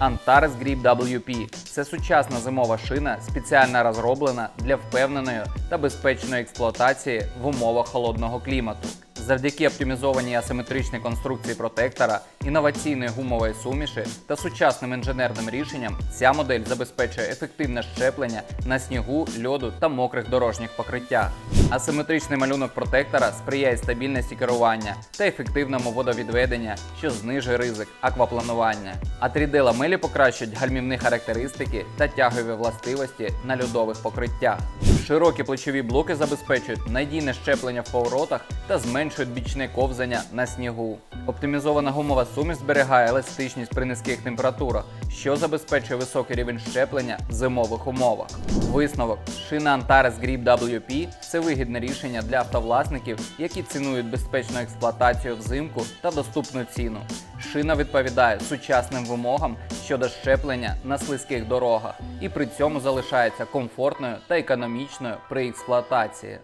Antares Grip WP це сучасна зимова шина, спеціально розроблена для впевненої та безпечної експлуатації в умовах холодного клімату. Завдяки оптимізованій асиметричній конструкції протектора, інноваційної гумової суміші та сучасним інженерним рішенням, ця модель забезпечує ефективне щеплення на снігу, льоду та мокрих дорожніх покриттях. Асиметричний малюнок протектора сприяє стабільності керування та ефективному водовідведення, що знижує ризик аквапланування. А 3D-ламелі покращують гальмівні характеристики та тягові властивості на льодових покриттях. Широкі плечові блоки забезпечують надійне щеплення в поворотах та зменшують бічне ковзання на снігу. Оптимізована гумова суміш зберігає еластичність при низьких температурах, що забезпечує високий рівень щеплення в зимових умовах. Висновок шина Antares Grip WP це вигідне рішення для автовласників, які цінують безпечну експлуатацію взимку та доступну ціну. Шина відповідає сучасним вимогам щодо щеплення на слизьких дорогах і при цьому залишається комфортною та економічною при експлуатації.